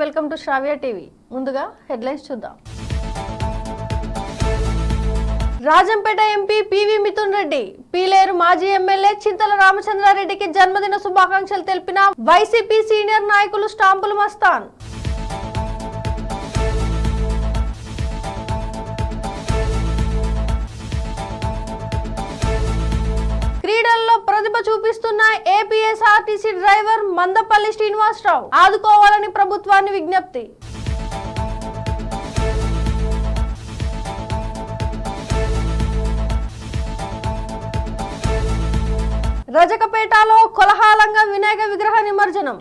Welcome to Shravya TV. ముందుగా headlines చూద్దాం. Rajampet MP PV Mithun Reddy Pileru మాజీ ఎమ్మెల్యే చింతల రామచంద్రారెడ్డికి జన్మదిన శుభాకాంక్షలు తెలిపిన వైసీపీ సీనియర్ నాయకులు స్టాంపులు మస్తాన్. క్రీడల్లో ప్రతిభ చూపిస్తున్న ఏపీఎస్ఆర్టీసీ డ్రైవర్ మందపల్లి శ్రీనివాసరావు ఆదుకోవాలని ప్రభుత్వాన్ని విజ్ఞప్తి. రజకపేటలో కొలహాలంగా వినాయక విగ్రహ నిమజ్జనం.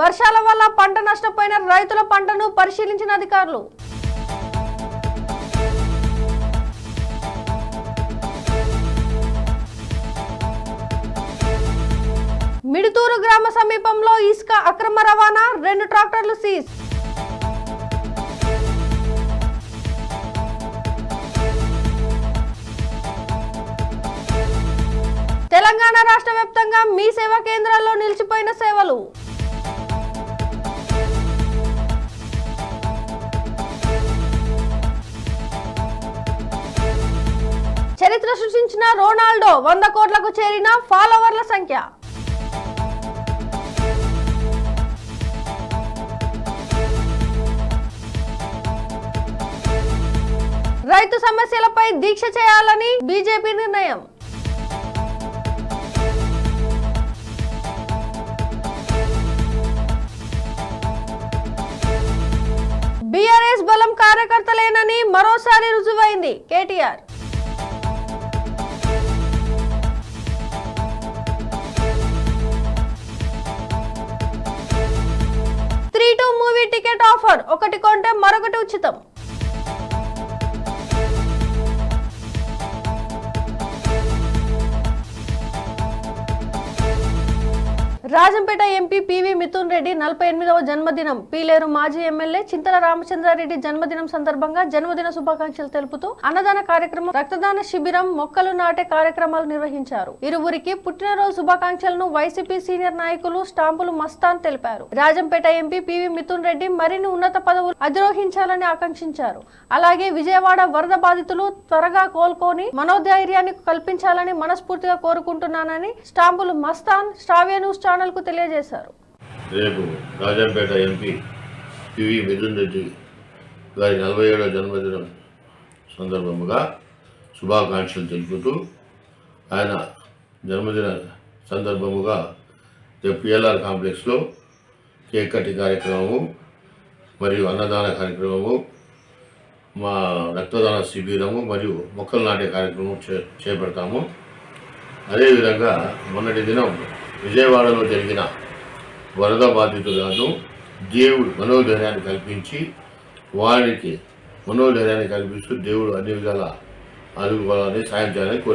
వర్షాల వల్ల పంట నష్టపోయిన రైతుల పంటను పరిశీలించిన అధికారులు. మిడుతూరు గ్రామ సమీపంలో ఇసుక అక్రమ రవాణా రెండు ట్రాక్టర్లు సీజ్. తెలంగాణ రాష్ట్ర వ్యాప్తంగా మీ సేవా కేంద్రాల్లో నిలిచిపోయిన సేవలు. చరిత్ర సృష్టించిన రోనాల్డో వంద కోట్లకు చేరిన ఫాలోవర్ల సంఖ్య. రైతు సమస్యలపై దీక్ష చేయాలని బీజేపీ నిర్ణయం. బీఆర్ఎస్ బలం కార్యకర్తలేనని మరోసారి రుజువైంది KTR. Two movie ticket offer. ఒకటి కొంటే మరొకటి ఉచితం. రాజంపేట ఎంపీ పివి మిథున్ రెడ్డి నలభై ఎనిమిదవ జన్మదినం. పీలేరు మాజీ ఎమ్మెల్యే చింతల రామచంద్రారెడ్డి జన్మదినం సందర్భంగా జన్మదిన శుభాకాంక్షలు తెలుపుతూ అన్నదాన కార్యక్రమం రక్తదాన శిబిరం మొక్కలు నాటే కార్యక్రమాలు నిర్వహించారు. ఇరువురికి పుట్టినరోజు శుభాకాంక్షలను వైసీపీ సీనియర్ నాయకులు స్టాంపులు మస్తాన్ తెలిపారు. రాజంపేట ఎంపీ పివి మిథున్ రెడ్డి మరిన్ని ఉన్నత పదవులు అధిరోహించాలని ఆకాంక్షించారు. అలాగే విజయవాడ వరద బాధితులు త్వరగా కోలుకొని మనోధైర్యాన్ని కల్పించాలని మనస్ఫూర్తిగా కోరుకుంటున్నానని స్టాంపులు మస్తాన్ శ్రావ్య న్యూస్ ఛానల్ ఛానల్కు తెలియజేశారు. రేపు రాజంపేట ఎంపీ పివి మిథున్ రెడ్డి గారి నలభై ఏడవ జన్మదినం సందర్భముగా శుభాకాంక్షలు తెలుపుతూ ఆయన జన్మదిన సందర్భముగా రేపు పిఎల్ఆర్ కాంప్లెక్స్లో కేక్ కట్టి కార్యక్రమము మరియు అన్నదాన కార్యక్రమము మా రక్తదాన శిబిరము మరియు మొక్కలు నాటే కార్యక్రమం చే చేపడతాము. అదేవిధంగా మొన్నటి దినం విజయవాడలో జరిగిన వరద బాధితులను దేవుడు మనోధైర్యాన్ని కల్పించి వారికి మనోధైర్యాన్ని కల్పిస్తూ దేవుడు అన్ని విధాల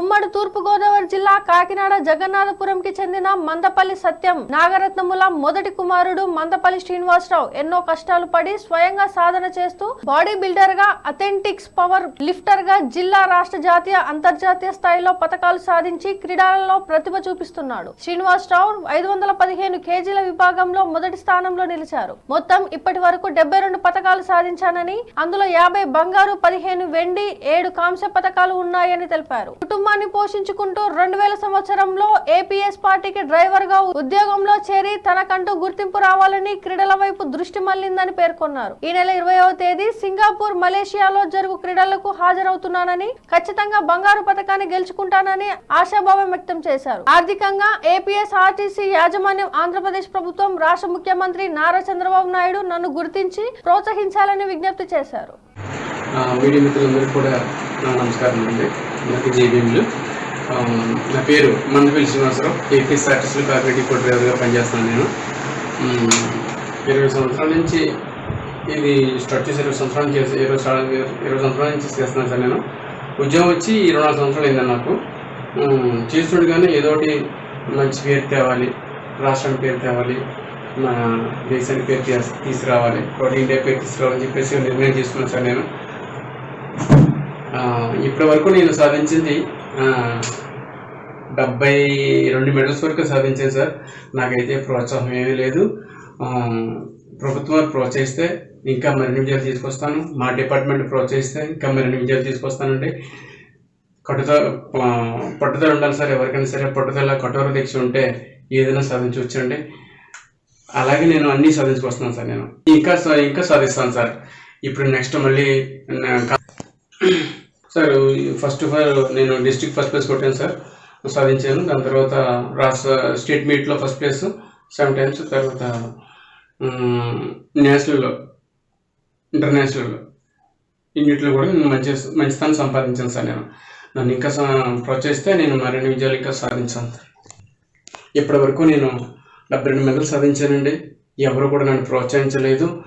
ఉమ్మడి తూర్పు గోదావరి జిల్లా కాకినాడ జగన్నాథపురంకి చెందిన మందపల్లి సత్యం నాగరత్నముల మొదటి కుమారుడు మందపల్లి శ్రీనివాసరావు ఎన్నో కష్టాలు పడి స్వయంగా సాధన చేస్తూ బాడీ బిల్డర్గా అథెంటిక్స్ పవర్ లిఫ్టర్గా జిల్లా రాష్ట్ర జాతీయ అంతర్జాతీయ స్థాయిలో పథకాలు సాధించి క్రీడలలో ప్రతిభ చూపిస్తున్నాడు. శ్రీనివాసరావు ఐదు వందల పదిహేను కేజీల విభాగంలో మొదటి స్థానంలో నిలిచారు. మొత్తం ఇప్పటి వరకు డెబ్బై రెండు పథకాలు సాధించానని అందులో యాభై బంగారు పదిహేను వెండి ఏడు కాంస్య పథకాలు ఉన్నాయని తెలిపారు. కుటుంబాన్ని పోషించుకుంటూ రెండు వేల సంవత్సరంలో ఏపీఎస్ పార్టీకి డ్రైవర్గా ఉద్యోగంలో చేరి తనకంటూ గుర్తింపు రావాలని క్రీడల వైపు దృష్టి మళ్ళిందని పేర్కొన్నారు. ఈ నెల ఇరవైవ తేదీ సింగపూర్ మలేషియాలో జరుగు క్రీడలకు హాజరవుతున్నానని ఖచ్చితంగా బంగారు పథకాన్ని గెలుచుకుంటానని ఆశాభావం వ్యక్తం చేశారు. ఆర్థికంగా ఏపీఎస్ ఆర్టీసీ యాజమాన్యం ఆంధ్రప్రదేశ్ ప్రభుత్వం రాష్ట్ర ముఖ్యమంత్రి నారా చంద్రబాబు నాయుడు నన్ను గుర్తించి ప్రోత్సహించాలని విజ్ఞప్తి చేశారు. మీడియా మిత్రులందరికీ కూడా నా నమస్కారం అండి. నాకు జేబీఎంలు నా పేరు మందపల్లి శ్రీనివాసరావు. ఏపీఎస్ఆర్టీసీలో కార్పొరేటివ్ డిపో డ్రైవర్గా పనిచేస్తున్నాను నేను. ఇరవై సంవత్సరాల నుంచి ఇది స్టార్ట్ చేసి ఇరవై సంవత్సరాల నుంచి చేసి ఇరవై ఇరవై సంవత్సరాల నుంచి చేస్తున్నాను సార్ నేను. ఉద్యోగం వచ్చి ఇరవై నాలుగు సంవత్సరాలు అయింది నాకు. చేస్తుండగానే ఏదో ఒకటి మంచి పేరు తేవాలి రాష్ట్రం పేరు తేవాలి మన దేశానికి పేరు తీసుకురావాలి ఒకటి ఇండియా పేరు తీసుకురావాలని చెప్పేసి నిర్ణయం తీసుకున్నాను సార్ నేను. ఇప్పటి వరకు నేను సాధించింది డెబ్బై రెండు మెడల్స్ వరకు సాధించాను సార్. నాకైతే ప్రోత్సాహం ఏమీ లేదు. ప్రభుత్వం ప్రోత్సహిస్తే ఇంకా మరిన్ని విజయాలు తీసుకొస్తాను. మా డిపార్ట్మెంట్ ప్రోత్సహిస్తే ఇంకా మరిన్ని విజయాలు తీసుకొస్తానండి. కట్టుదల పట్టుదల ఉండాలి సార్. ఎవరికైనా సరే పట్టుదల కఠోర దీక్ష ఉంటే ఏదైనా సాధించవచ్చండి అలాగే నేను అన్నీ సాధించుకొస్తున్నాను సార్ నేను. ఇంకా ఇంకా సాధిస్తాను సార్. ఇప్పుడు నెక్స్ట్ మళ్ళీ సార్ ఫస్ట్ ఆఫ్ ఆల్ నేను డిస్ట్రిక్ట్ ఫస్ట్ ప్లేస్ కొట్టాను సార్ సాధించాను. దాని తర్వాత రాష్ట్ర స్టేట్ మీట్లో ఫస్ట్ ప్లేస్ సెవెన్ టైమ్స్ తర్వాత నేషనల్లో ఇంటర్నేషనల్లో ఇన్నిట్లో కూడా నేను మంచి మంచి స్థానం సంపాదించాను సార్ నేను. నన్ను ఇంకా సా- ప్రోత్సహిస్తే నేను మరిన్ని విజయాలు ఇంకా సాధించాను సార్. ఇప్పటి వరకు నేను డెబ్బై రెండు మెడలు సాధించానండి. ఎవరు కూడా నన్ను ప్రోత్సహించలేదు.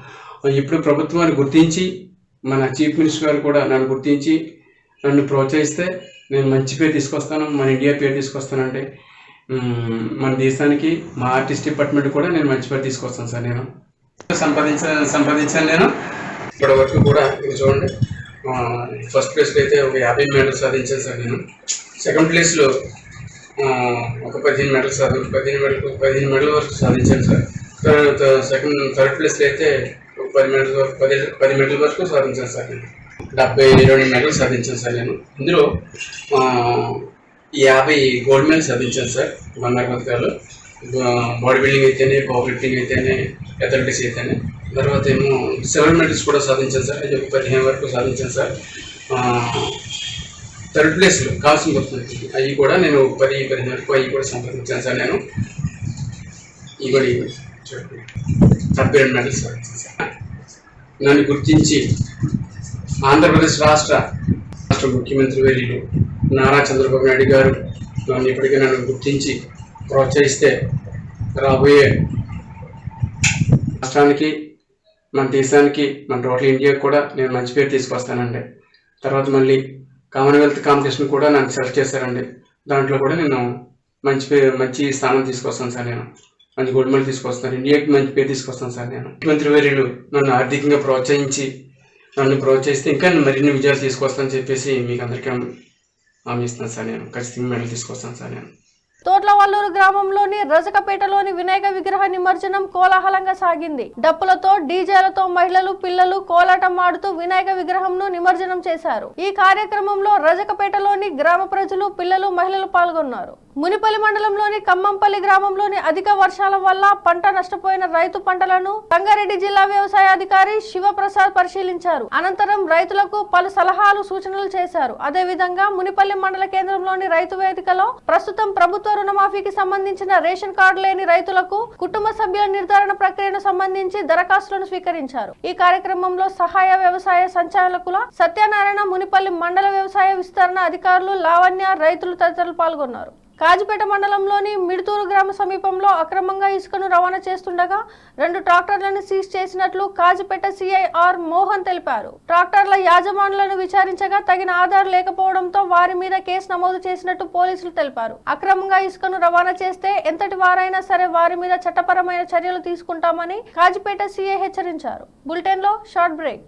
ఇప్పుడు ప్రభుత్వాన్ని గుర్తించి మన చీఫ్ మినిస్టర్ గారు కూడా నన్ను గుర్తించి నన్ను ప్రోత్సహిస్తే నేను మంచి పేరు తీసుకొస్తాను మన ఇండియా పేరు తీసుకొస్తానండి మన దేశానికి మా ఆర్టిస్ట్ డిపార్ట్మెంట్ కూడా నేను మంచి పేరు తీసుకొస్తాను సార్ నేను. సంపాదించ సంపాదించాను నేను. ఇప్పటి వరకు కూడా ఇది చూడండి. ఫస్ట్ ప్లేస్లో అయితే ఒక యాభై మెడల్ సాధించాను సార్ నేను. సెకండ్ ప్లేస్లో ఒక పదిహేను మెడల్ సాధి పదిహేను మెడల్ పదిహేను మెడల్ వరకు సాధించాను సార్. సెకండ్ థర్డ్ ప్లేస్లో అయితే ఒక పది మెడల్ వరకు పది పది మెడల్ వరకు సాధించాను సార్ నేను. డెబ్బై రెండు మెడల్స్ సాధించాను సార్ నేను. ఇందులో యాభై గోల్డ్ మెడల్ సాధించాను సార్ బంగారు పథకాలు బాడీ బిల్డింగ్ అయితేనే పవర్ లిఫ్టింగ్ అయితేనే అథ్లెటిక్స్ అయితేనే. తర్వాత ఏమో సెవెన్ మెడల్స్ కూడా సాధించాను సార్ అది ఒక పదిహేను వరకు సాధించాను సార్. థర్డ్ ప్లేస్లో కావాల్సిన గుర్తుంది అవి కూడా నేను పది పదిహేను వరకు అవి కూడా సంపాదించాను సార్ నేను. ఇవి కూడా ఇవి చూడండి డెబ్బై రెండు మెడల్స్ సాధించాను సార్? నన్ను గుర్తించి ఆంధ్రప్రదేశ్ రాష్ట్ర రాష్ట్ర ముఖ్యమంత్రి వర్యులు నారా చంద్రబాబు నాయుడు గారు నన్ను ఇప్పటికీ నన్ను గుర్తించి ప్రోత్సహిస్తే రాబోయే రాష్ట్రానికి మన దేశానికి మన టోటల్ ఇండియాకి కూడా నేను మంచి పేరు తీసుకొస్తానండి. తర్వాత మళ్ళీ కామన్వెల్త్ కాంపిటీషన్ కూడా నన్ను సెలెక్ట్ చేశారండి. దాంట్లో కూడా నేను మంచి పేరు మంచి స్థానం తీసుకొస్తాను సార్ నేను. మంచి గోల్డ్ మెడల్ తీసుకొస్తాను. ఇండియాకి మంచి పేరు తీసుకొస్తాను సార్ నేను. ముఖ్యమంత్రి వర్యులు నన్ను ఆర్థికంగా ప్రోత్సహించి నన్ను ప్రోత్సహిస్తే ఇంకా మరిన్ని విజయాలు తీసుకొస్తానని చెప్పేసి మీకు అందరికీ హామీ ఇస్తున్నాను సార్ నేను. ఖచ్చితంగా మెడల్ తీసుకొస్తాను సార్ నేను. తోట్లవల్లూరు గ్రామంలోని రజకపేటలోని వినాయక విగ్రహ నిమజ్జనం కోలాహలంగా సాగింది. డప్పులతో డీజేలతో మహిళలు పిల్లలు కోలాటం ఆడుతూ వినాయక విగ్రహంను నిమజ్జనం చేశారు. ఈ కార్యక్రమంలో రజకపేటలోని గ్రామ ప్రజలు పిల్లలు మహిళలు పాల్గొన్నారు. మునిపల్లి మండలంలోని కమ్మంపల్లి గ్రామంలోని అధిక వర్షాల వల్ల పంట నష్టపోయిన రైతు పంటలను రంగారెడ్డి జిల్లా వ్యవసాయ అధికారి శివప్రసాద్ పరిశీలించారు. అనంతరం రైతులకు పలు సలహాలు సూచనలు చేశారు. అదేవిధంగా మునిపల్లి మండల కేంద్రంలోని రైతు వేదికలో ప్రస్తుతం ప్రభుత్వ రుణమాఫీకి సంబంధించిన రేషన్ కార్డు లేని రైతులకు కుటుంబ సభ్యుల నిర్ధారణ ప్రక్రియను సంబంధించి దరఖాస్తులను స్వీకరించారు. ఈ కార్యక్రమంలో సహాయ వ్యవసాయ సంచాలకుల సత్యనారాయణ మునిపల్లి మండల వ్యవసాయ విస్తరణ అధికారులు లావణ్య రైతులు తదితరులు పాల్గొన్నారు. కాజిపేట మండలంలోని మిడుతూరు గ్రామ సమీపంలో అక్రమంగా ఇసుకను రవాణా చేస్తుండగా రెండు ట్రాక్టర్లను సీజ్ చేసినట్లు కాజిపేట సిఐఆర్ మోహన్ తెలిపారు. ట్రాక్టర్ల యాజమానులను విచారించగా తగిన ఆధార్ లేకపోవడంతో వారి మీద కేసు నమోదు చేసినట్టు పోలీసులు తెలిపారు. అక్రమంగా ఇసుకను రవాణా చేస్తే ఎంతటి వారైనా సరే వారి మీద చట్టపరమైన చర్యలు తీసుకుంటామని కాజిపేట సిఐ హెచ్చరించారు. బులెటిన్లో short break.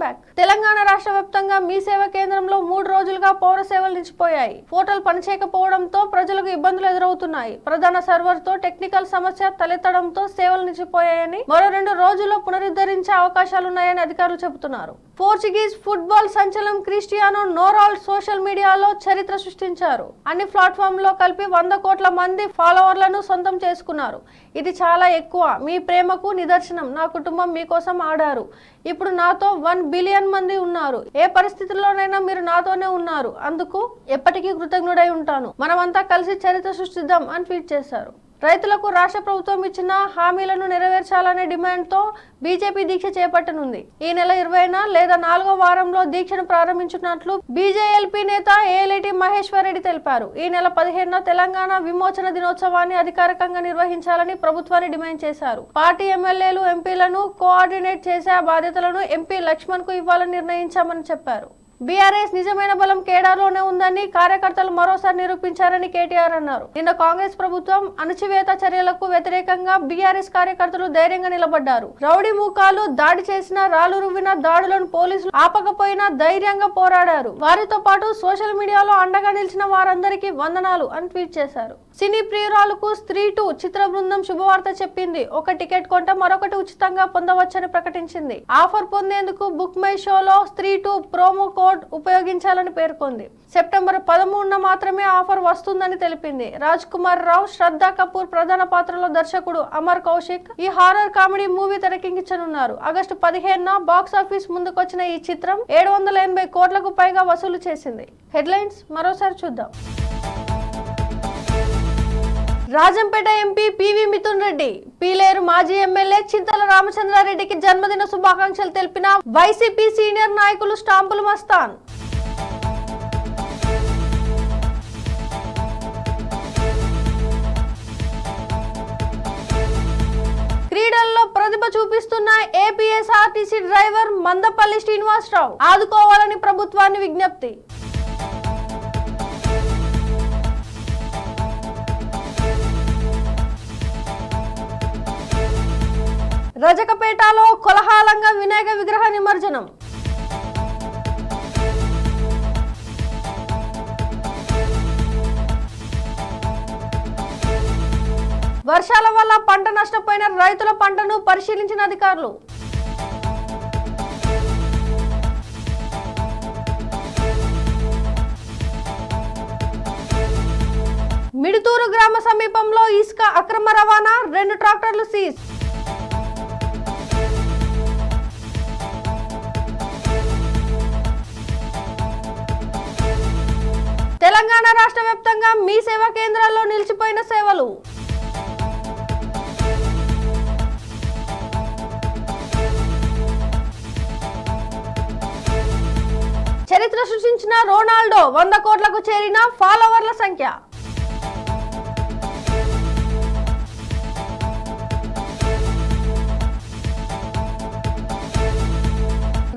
Welcome back. Telangana రాష్ట్ర వ్యాప్తంగా మీ సేవ కేంద్రంలో మూడు రోజులుగా పౌర సేవలు నిలిచిపోయాయి. పోర్టల్ పనిచేయకపోవడంతో ప్రజలకు ఇబ్బందులు ఎదురవుతున్నాయి. ప్రధాన సర్వర్తో టెక్నికల్ సమస్య తలెత్తడంతో సేవలు నిలిచిపోయాయని మరో రెండు రోజుల్లో పునరుద్ధరించే అవకాశాలున్నాయని అధికారులు చెబుతున్నారు. పోర్చుగీస్ ఫుట్బాల్ సంచలనం క్రిస్టియానో నోరాల్ సోషల్ మీడియాలో చరిత్ర సృష్టించారు. అన్ని ప్లాట్ఫామ్లో కలిపి వంద కోట్ల మంది ఫాలోవర్లను సొంతం చేసుకున్నారు. ఇది చాలా ఎక్కువ. మీ ప్రేమకు నిదర్శనం. నా కుటుంబం మీకోసం ఆడారు. ఇప్పుడు నాతో వన్ బిలియన్ మంది ఉన్నారు. ఏ పరిస్థితుల్లోనైనా మీరు నాతోనే ఉన్నారు. అందుకు ఎప్పటికీ కృతజ్ఞుడై ఉంటాను. మనమంతా కలిసి చరిత్ర సృష్టిద్దాం అని ట్వీట్ చేశారు. రైతులకు రాష్ట్ర ప్రభుత్వం ఇచ్చిన హామీలను నెరవేర్చాలనే డిమాండ్తో బీజేపీ దీక్ష చేపట్టనుంది. ఈ నెల ఇరవైన లేదా నాలుగో వారంలో దీక్షను ప్రారంభించినట్లు బీజేఎల్పీ నేత ఏలేటి మహేశ్వర్ రెడ్డి తెలిపారు. ఈ నెల పదిహేనున తెలంగాణ విమోచన దినోత్సవాన్ని అధికారికంగా నిర్వహించాలని ప్రభుత్వాన్ని డిమాండ్ చేశారు. పార్టీ ఎమ్మెల్యేలు ఎంపీలను కోఆర్డినేట్ చేసే బాధ్యతలను ఎంపీ లక్ష్మణ్కు ఇవ్వాలని నిర్ణయించామని చెప్పారు. బీఆర్ఎస్ నిజమైన బలం కేడార్లోనే ఉందని కార్యకర్తలు మరోసారి నిరూపించారని కేటీఆర్ అన్నారు. నిన్న కాంగ్రెస్ ప్రభుత్వం అణచివేత చర్యలకు వ్యతిరేకంగా బీఆర్ఎస్ కార్యకర్తలు ధైర్యంగా నిలబడ్డారు. రౌడీ మూకాలు దాడి చేసిన రాళ్ళు రువ్విన దాడులను పోలీసులు ఆపకపోయినా ధైర్యంగా పోరాడారు. వారితో పాటు సోషల్ మీడియాలో అండగా నిలిచిన వారందరికీ వందనాలు అని ట్వీట్ చేశారు. సినీ ప్రియురాలకు స్త్రీ టూ చిత్ర బృందం శుభవార్త చెప్పింది. ఒక టికెట్ కొంటే మరొకటి ఉచితంగా పొందవచ్చని ప్రకటించింది. ఆఫర్ పొందేందుకు బుక్ మై షోలో స్త్రీ టూ ప్రోమో కోడ్ ఉపయోగించాలని పేర్కొంది. సెప్టెంబర్ పదమూడున మాత్రమే ఆఫర్ వస్తుందని తెలిపింది. రాజ్ కుమార్ రావు శ్రద్ధా కపూర్ ప్రధాన పాత్రలో దర్శకుడు అమర్ కౌశిక్ ఈ హారర్ కామెడీ మూవీ తెరకెక్కించనున్నారు ఆగస్టు పదిహేనున బాక్స్ ఆఫీస్ ముందుకొచ్చిన ఈ చిత్రం ఏడు వందల ఎనభై కోట్లకు పైగా వసూలు చేసింది. హెడ్లైన్స్ మరోసారి చూద్దాం. రాజంపేట ఎంపీ పివి మిథున్ రెడ్డి పీలేరు మాజీ ఎమ్మెల్యే చింతల రామచంద్రారెడ్డికి జన్మదిన శుభాకాంక్షలు తెలిపిన వైసీపీ సీనియర్ నాయకులు స్టాంపులు మస్తాన్. క్రీడల్లో ప్రతిభ చూపిస్తున్న ఏపీఎస్ఆర్టీసీ డ్రైవర్ మందపల్లి శ్రీనివాసరావు ఆదుకోవాలని ప్రభుత్వాన్ని విజ్ఞప్తి. రజకపేటలో కొలహాలంగా వినాయక విగ్రహ నిమజ్జనం. వర్షాల వల్ల పంట నష్టపోయిన రైతుల పంటను పరిశీలించిన అధికారులు. మిడుతూరు గ్రామ సమీపంలో ఇసుక అక్రమ రవాణా రెండు ట్రాక్టర్లు సీజ్. తెలంగాణ రాష్ట్ర వ్యాప్తంగా మీ సేవా కేంద్రాల్లో నిలిచిపోయిన సేవలు. చరిత్ర సృష్టించిన రోనాల్డో వంద కోట్లకు చేరిన ఫాలోవర్ల సంఖ్య.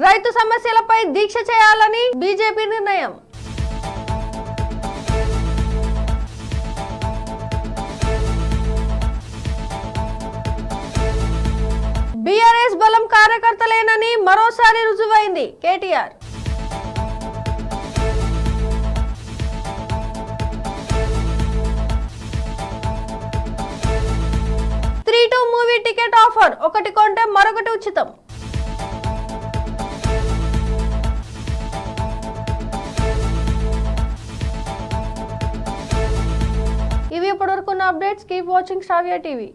రైతు సమస్యలపై దీక్ష చేయాలని బీజేపీ నిర్ణయం. బీఆర్ఎస్ బలం కార్యకర్తలేనని మరోసారి రుజువైంది KTR. Three two movie ticket offer ఒకటి కొంటే మరొకటి ఉచితం. ఇవి ఇప్పటివరకు ఉన్న updates. Keep watching Shravya TV.